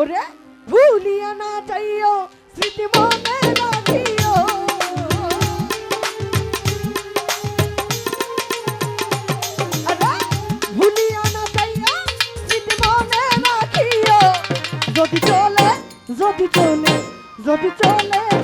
ওরে ভুলিয়া না চাইও, স্মৃতি মনে রাখিও। ভুলিয়া না চাইও, স্মৃতি মনে রাখিও। যদি চলে যদি চলে যদি চলে।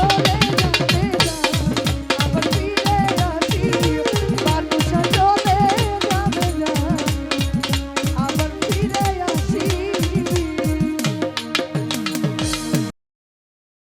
Oh.